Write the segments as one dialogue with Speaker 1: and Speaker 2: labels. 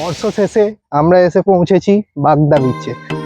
Speaker 1: বর্ষ শেষে আমরা এসে পৌঁছেছি বাগদা বিচে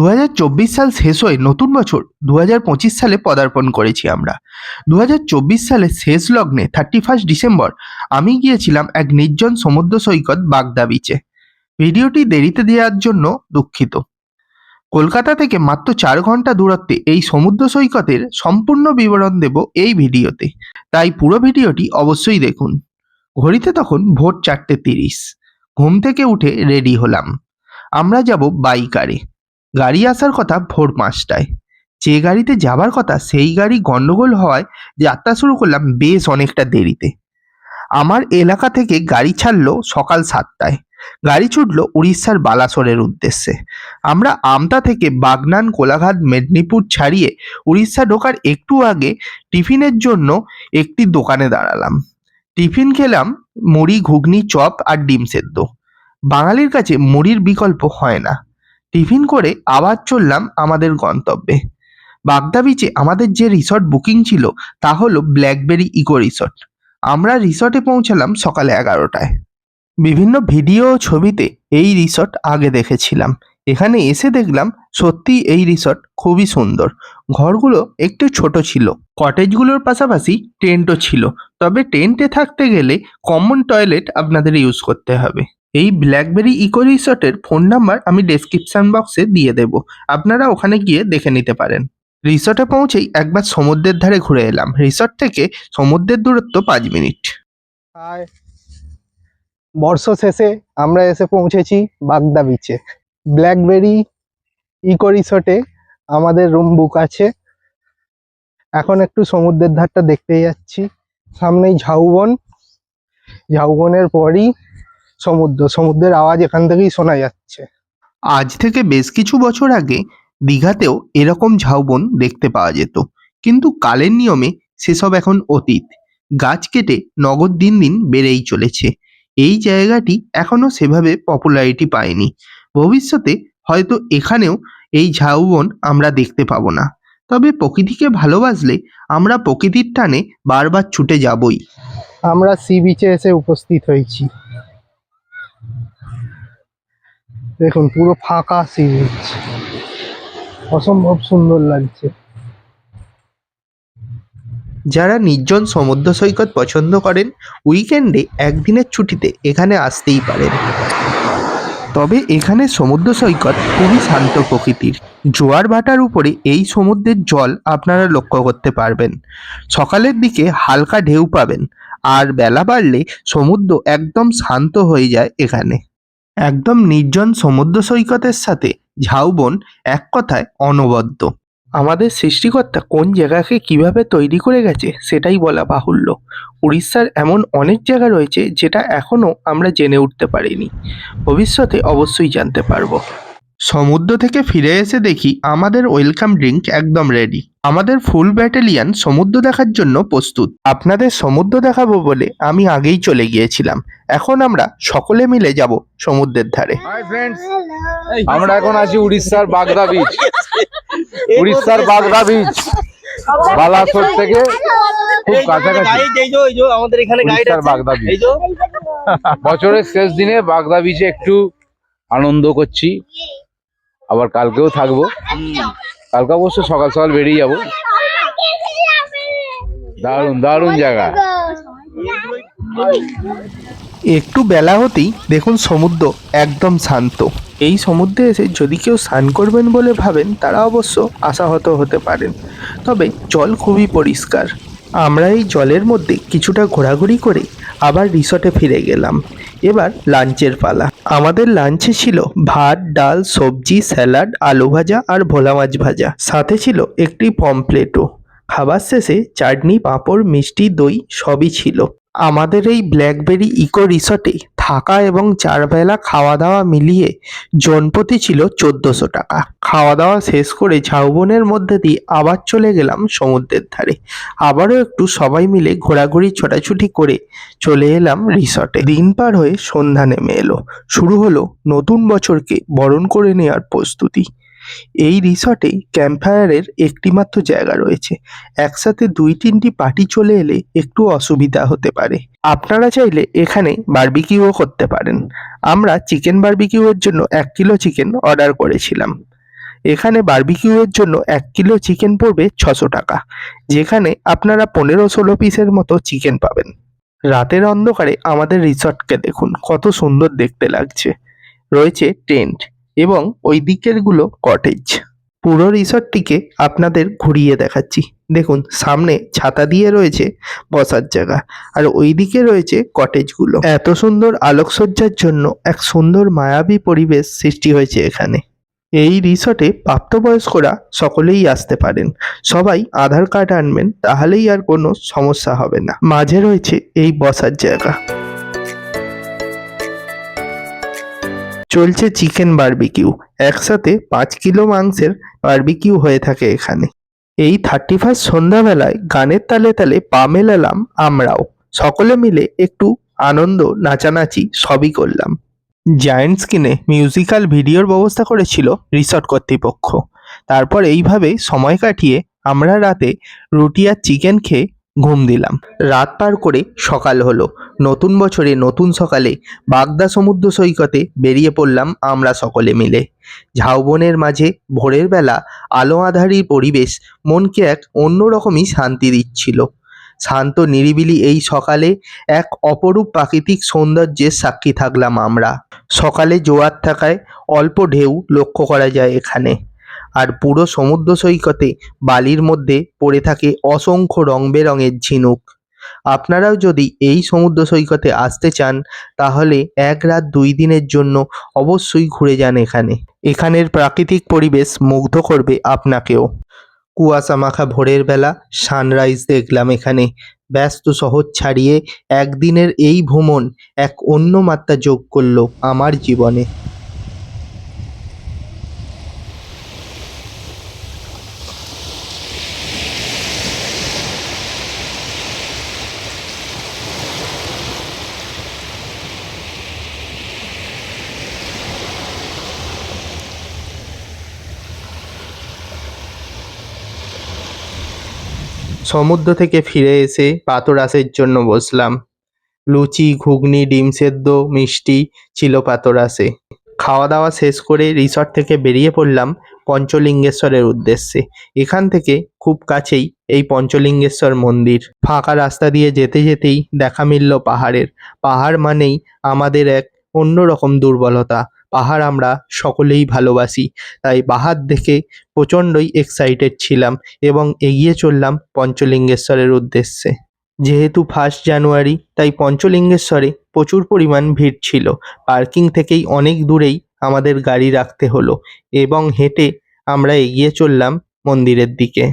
Speaker 2: দু হাজার চব্বিশ সাল শেষ হয়ে নতুন বছর দু হাজার পঁচিশ সালে পদার্পণ করেছি আমরা। দু সালের শেষ লগ্নে থার্টি ফার্স্ট ডিসেম্বর আমি গিয়েছিলাম এক নির্জন সমুদ্র সৈকত বাগদা বিচে ভিডিওটি দেরিতে দেওয়ার জন্য দুঃখিত। কলকাতা থেকে মাত্র চার ঘণ্টা দূরত্বে এই সমুদ্র সৈকতের সম্পূর্ণ বিবরণ দেব এই ভিডিওতে। তাই পুরো ভিডিওটি অবশ্যই দেখুন। ঘড়িতে তখন ভোর চারটে তিরিশ। ঘুম থেকে উঠে রেডি হলাম। আমরা যাব বাইকারে গাড়ি আসার কথা ভোর পাঁচটায়। যে গাড়িতে যাবার কথা সেই গাড়ি গন্ডগোল হওয়ায় যাত্রা শুরু করলাম বেশ অনেকটা দেরিতে। আমার এলাকা থেকে গাড়ি ছাড়লো সকাল সাতটায়। গাড়ি ছুটলো উড়িষ্যার বালাসোরের উদ্দেশ্যে। আমরা আমতা থেকে বাগনান, কোলাঘাট, মেদিনীপুর ছাড়িয়ে উড়িষ্যা ঢোকার একটু আগে টিফিনের জন্য একটি দোকানে দাঁড়ালাম। টিফিন খেলাম মুড়ি, ঘুগনি, চপ আর ডিম সেদ্ধ। বাঙালির কাছে মুড়ির বিকল্প হয় না। টিফিন করে আবার চললাম আমাদের গন্তব্যে। বাগদা বিচে আমাদের যে রিসর্ট বুকিং ছিল, তা হলো ব্ল্যাকবেরি ইকো রিসর্ট আমরা রিসর্টে পৌঁছালাম সকালে এগারোটায়। বিভিন্ন ভিডিও ও ছবিতে এই রিসর্ট আগে দেখেছিলাম। এখানে এসে দেখলাম সত্যি এই রিসর্ট খুবই সুন্দর। ঘরগুলো একটু ছোট ছিল। কটেজগুলোর পাশাপাশি টেন্টও ছিল। তবে টেন্টে থাকতে গেলে কমন টয়লেট আপনাদের ইউজ করতে হবে। এই ব্ল্যাকবেরি ইকো রিসর্টের ফোন নাম্বার আমি ডেসক্রিপশন বক্সে দিয়ে দেব। আপনারা ওখানে গিয়ে দেখে নিতে পারেন। রিসর্টে পৌঁছেই একবার সমুদ্রের ধারে ঘুরে এলাম। রিসর্ট থেকে সমুদ্রের দূরত্ব পাঁচ মিনিট।
Speaker 1: হাই বর্ষ শেষে আমরা এসে পৌঁছেছি বাগদা বিচে ব্ল্যাকবেরি ইকো রিসোর্টে আমাদের রুম বুক আছে। এখন একটু সমুদ্রের ধারটা দেখতে যাচ্ছি। সামনেই ঝাউবন। ঝাউবনের পরই সমুদ্র সমুদ্রের আওয়াজ এখান থেকেই শোনা যাচ্ছে।
Speaker 2: আজ থেকে বেশ কিছু বছর আগে দীঘাতেও এরকম ঝাউবন দেখতে পাওয়া যেত। কিন্তু কালের নিয়মে সেসব এখন অতীত। গাছ কেটে নগদ দিন দিন বেড়েই চলেছে। এই জায়গাটি এখনও সেভাবে পপুলারিটি পায়নি। ভবিষ্যতে হয়তো এখানেও এই ঝাউবন আমরা দেখতে পাবো না। তবে প্রকৃতিকে ভালোবাসলে আমরা প্রকৃতির টানে বারবার ছুটে যাবই।
Speaker 1: আমরা সি বিচে এসে উপস্থিত হয়েছি। দেখুন, পুরো ফাঁকা সি বিচ অসম্ভব সুন্দর লাগছে।
Speaker 2: যারা নির্জন সমুদ্র সৈকত পছন্দ করেন উইকেন্ডে একদিনের ছুটিতে এখানে আসতেই পারেন। তবে এখানে সমুদ্র সৈকত খুবই শান্ত প্রকৃতির। জোয়ার ভাটার উপরে এই সমুদ্রের জল আপনারা লক্ষ্য করতে পারবেন। সকালের দিকে হালকা ঢেউ পাবেন, আর বেলা বাড়লে সমুদ্র একদম শান্ত হয়ে যায় এখানে। একদম নির্জন সমুদ্র সৈকতের সাথে ঝাউবন এক কথায় অনবদ্য। আমাদের সৃষ্টিকর্তা কোন জায়গাকে কীভাবে তৈরি করে গেছে সেটাই বলা বাহুল্য। উড়িষ্যার এমন অনেক জায়গা রয়েছে যেটা এখনও আমরা জেনে উঠতে পারিনি। ভবিষ্যতে অবশ্যই জানতে পারব। সমুদ্র থেকে ফিরে এসে দেখি আমাদের ওয়েলকাম ড্রিঙ্ক একদম রেডি আমাদের ফুল ব্যাটালিয়ান সমুদ্র দেখার জন্য প্রস্তুত। আপনাদের সমুদ্র দেখাবো বলে আমি আগেই চলে গিয়েছিলাম। এখন আমরা সকলে মিলে যাব সমুদ্রের ধারে।
Speaker 3: আমরা এখন আছি উড়িষ্যার বাগদা বিচ উড়িষ্যার বাগদা বিচ বালাসোর থেকে খুব কাছাকাছি।
Speaker 4: আমাদের এখানে
Speaker 3: উড়িষ্যার বাগদা বিচ বছরের শেষ দিনে বাগদা বিচে একটু আনন্দ করছি। আবার কালকেও থাকব। কালকে অবশ্য সকাল সকাল বেরিয়ে যাব। দারুণ দারুণ জায়গা।
Speaker 2: একটু বেলা হতেই দেখুন সমুদ্র একদম শান্ত। এই সমুদ্রে এসে যদি কেউ স্নান করবেন বলে ভাবেন, তারা অবশ্য আশাহত হতে পারেন। তবে জল খুবই পরিষ্কার। আমরা এই জলের মধ্যে কিছুটা ঘোরাঘুরি করে আবার রিসর্টে ফিরে গেলাম। এবার লাঞ্চের পালা। আমাদের লাঞ্চে ছিল ভাত, ডাল, সবজি, স্যালাড, আলু ভাজা আর ভোলা মাছ ভাজা। সাথে ছিল একটি পমপ্লেটও খাবার শেষে চাটনি, পাঁপড়, মিষ্টি, দই সবই ছিল। আমাদের এই ব্ল্যাকবেরি ইকো রিসর্টে থাকা এবং চারবেলা খাওয়া দাওয়া মিলিয়ে জনপ্রতি ছিল চোদ্দোশো টাকা। খাওয়া দাওয়া শেষ করে ঝাউবনের মধ্যে দিয়ে আবার চলে গেলাম সমুদ্রের ধারে। আবারও একটু সবাই মিলে ঘোরাঘুরি, ছোটাছুটি করে চলে এলাম রিসর্টে। দিন পার হয়ে সন্ধ্যা নেমে এলো। শুরু হলো নতুন বছরকে বরণ করে নেওয়ার প্রস্তুতি। এই রিসর্টে ক্যাম্পফায়ারের একটিমাত্র জায়গা রয়েছে। একসাথে দুই তিনটি পার্টি চলে এলে একটু অসুবিধা হতে পারে। আপনারা চাইলে এখানে বারবিকিউও করতে পারেন। আমরা চিকেন বার্বিকিউয়ের জন্য এক কিলো চিকেন অর্ডার করেছিলাম। এখানে বার্বিকিউয়ের জন্য এক কিলো চিকেন পড়বে ছশো টাকা। যেখানে আপনারা পনেরো ষোলো পিসের মতো চিকেন পাবেন। রাতের অন্ধকারে আমাদের রিসর্টকে দেখুন, কত সুন্দর দেখতে লাগছে। রয়েছে টেন্ট এবং ওই দিকেরগুলো কটেজ পুরো রিসর্টটিকে আপনাদের ঘুরিয়ে দেখাচ্ছি। দেখুন, সামনে ছাতা দিয়ে রয়েছে বসার জায়গা আর ওই দিকে রয়েছে কটেজগুলো এত সুন্দর আলোকসজ্জার জন্য এক সুন্দর মায়াবী পরিবেশ সৃষ্টি হয়েছে এখানে। এই রিসর্টে প্রাপ্তবয়স্করা সকলেই আসতে পারেন। সবাই আধার কার্ড আনবেন, তাহলেই আর কোনো সমস্যা হবে না। মাঝে রয়েছে এই বসার জায়গা। চলছে চিকেন বারবিকিউ। একসাথে পাঁচ কিলো মাংসের বারবিকিউ হয়ে থাকে এখানে। এই থার্টি ফার্স্ট সন্ধ্যাবেলায় গানের তালে তালে পা মেলালাম আমরাও। সকলে মিলে একটু আনন্দ, নাচানাচি সবই করলাম। জায়েন্ট স্ক্রিনে মিউজিক্যাল ভিডিওর ব্যবস্থা করেছিল রিসর্ট কর্তৃপক্ষ। তারপর এইভাবে সময় কাটিয়ে আমরা রাতে রুটি আর চিকেন খেয়ে ঘুম দিলাম। রাত পার করে সকাল হলো। নতুন বছরে নতুন সকালে বাগদা সমুদ্র সৈকতে বেরিয়ে পড়লাম আমরা সকলে মিলে। ঝাউবনের মাঝে ভোরের বেলা আলো আধারির পরিবেশ মনকে এক অন্যরকমই শান্তি দিচ্ছিল। শান্ত নিরিবিলি এই সকালে এক অপরূপ প্রাকৃতিক সৌন্দর্যের সাক্ষী থাকলাম আমরা। সকালে জোয়ার থাকায় অল্প ঢেউ লক্ষ্য করা যায় এখানে। আর পুরো সমুদ্র সৈকতে বালির মধ্যে পড়ে থাকে অসংখ্য রং বেরঙের ঝিনুক। আপনারাও যদি এই সমুদ্র সৈকতে আসতে চান, তাহলে এক রাত দুই দিনের জন্য অবশ্যই ঘুরে যান এখানে। এখানের প্রাকৃতিক পরিবেশ মুগ্ধ করবে আপনাকেও। কুয়াশা মাখা ভোরের বেলা সানরাইজ দেখলাম এখানে। ব্যস্ত শহর ছাড়িয়ে একদিনের এই ভ্রমণ এক অন্য মাত্রা যোগ করল আমার জীবনে। সমুদ্র থেকে ফিরে এসে পাতরাসের জন্য বসলাম। লুচি, ঘুগনি, ডিম সেদ্ধ, মিষ্টি ছিল পাতরাসে খাওয়া দাওয়া শেষ করে রিসর্ট থেকে বেরিয়ে পড়লাম পঞ্চলিঙ্গেশ্বরের উদ্দেশ্যে। এখান থেকে খুব কাছেই এই পঞ্চলিঙ্গেশ্বর মন্দির। ফাঁকা রাস্তা দিয়ে যেতে যেতেই দেখা মিলল পাহাড়ের। পাহাড় মানেই আমাদের এক অন্যরকম দুর্বলতা। পাহাড় আমরা সকলেই ভালোবাসি। তাই পাহাড় দেখে প্রচণ্ডই এক্সাইটেড ছিলাম এবং এগিয়ে চললাম পঞ্চলিঙ্গেশ্বরের উদ্দেশ্যে। যেহেতু ফার্স্ট জানুয়ারি তাই পঞ্চলিঙ্গেশ্বরে প্রচুর পরিমাণ ভিড় ছিল। পার্কিং থেকেই অনেক দূরেই আমাদের গাড়ি রাখতে হলো এবং হেঁটে আমরা এগিয়ে চললাম মন্দিরের দিকে।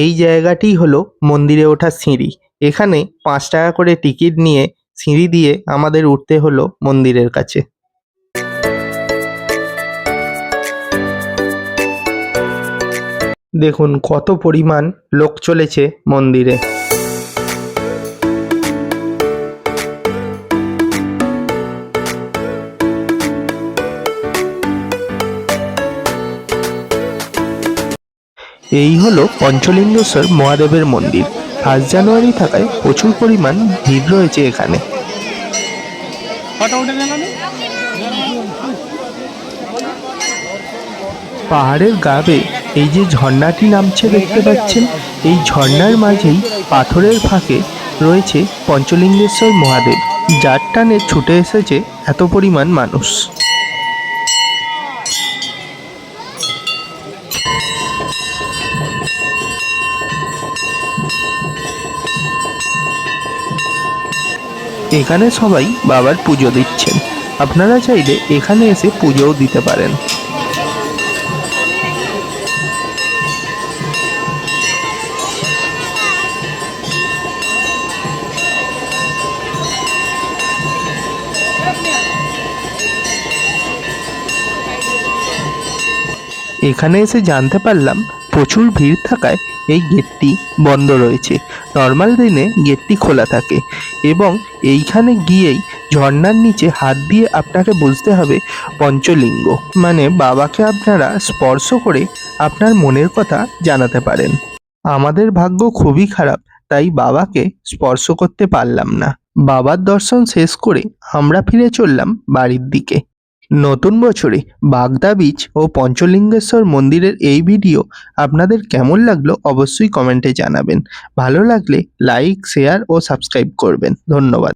Speaker 2: এই জায়গাটি হলো মন্দিরে ওঠার সিঁড়ি। এখানে পাঁচ টাকা করে টিকিট নিয়ে সিঁড়ি দিয়ে আমাদের উঠতে হলো মন্দিরের কাছে। দেখুন কত পরিমাণ লোক চলেছে মন্দিরে। এই হলো পঞ্চলিঙ্গেশ্বর মহাদেবের মন্দির। ফার্স্ট জানুয়ারি থাকায় প্রচুর পরিমাণ ভিড় রয়েছে এখানে। পাহাড়ের গাবে এই যে ঝর্ণাটি নামছে দেখতে পাচ্ছেন এই ঝর্ণার মাঝেই পাথরের ফাঁকে রয়েছে পঞ্চলিঙ্গেশ্বর মহাদেব। যার টানে ছুটে এসেছে এত পরিমাণ মানুষ। এখানে সবাই বাবার পুজো দিচ্ছেন। আপনারা চাইলে এখানে এসে পুজোও দিতে পারেন। এখানে এসে জানতে পারলাম, প্রচুর ভিড় থাকায় এই গেটটি বন্ধ রয়েছে। নর্মাল দিনে গেটটি খোলা থাকে এবং এইখানে গিয়েই ঝর্ণার নিচে হাত দিয়ে আপনাকে বুঝতে হবে পঞ্চলিঙ্গ। মানে বাবাকে আপনারা স্পর্শ করে আপনার মনের কথা জানাতে পারেন। আমাদের ভাগ্য খুবই খারাপ, তাই বাবাকে স্পর্শ করতে পারলাম না। বাবার দর্শন শেষ করে আমরা ফিরে চললাম বাড়ির দিকে। নতুন বছরে বাগদা বীচ ও পঞ্চলিঙ্গেশ্বর মন্দিরের এই ভিডিও আপনাদের কেমন লাগল অবশ্যই কমেন্টে জানাবেন। ভালো লাগলে লাইক, শেয়ার ও সাবস্ক্রাইব করবেন। ধন্যবাদ।